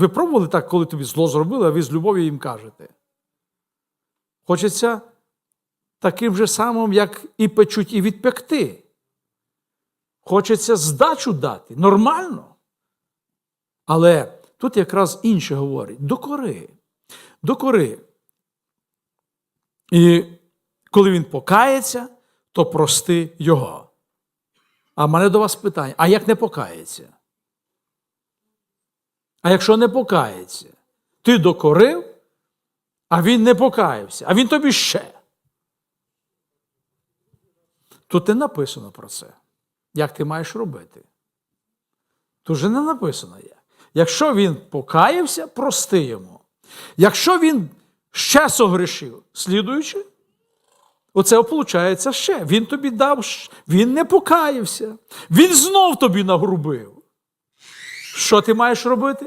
ви пробували так, коли тобі зло зробили, а ви з любов'ю їм кажете? Хочеться таким же самим, як і печуть, і відпекти. Хочеться здачу дати. Нормально. Але тут якраз інше говорить: докори. Докори. І коли він покається, то прости його. А в мене до вас питання: а як не покається? А якщо не покається, ти докорив, а він не покаявся, а він тобі ще. Тут не написано про це. Як ти маєш робити? Тут же не написано як. Якщо він покаявся, прости йому. Якщо він ще согрешив, слідуючи, оце виходить ще. Він тобі дав, він не покаявся. Він знов тобі нагрубив. Що ти маєш робити?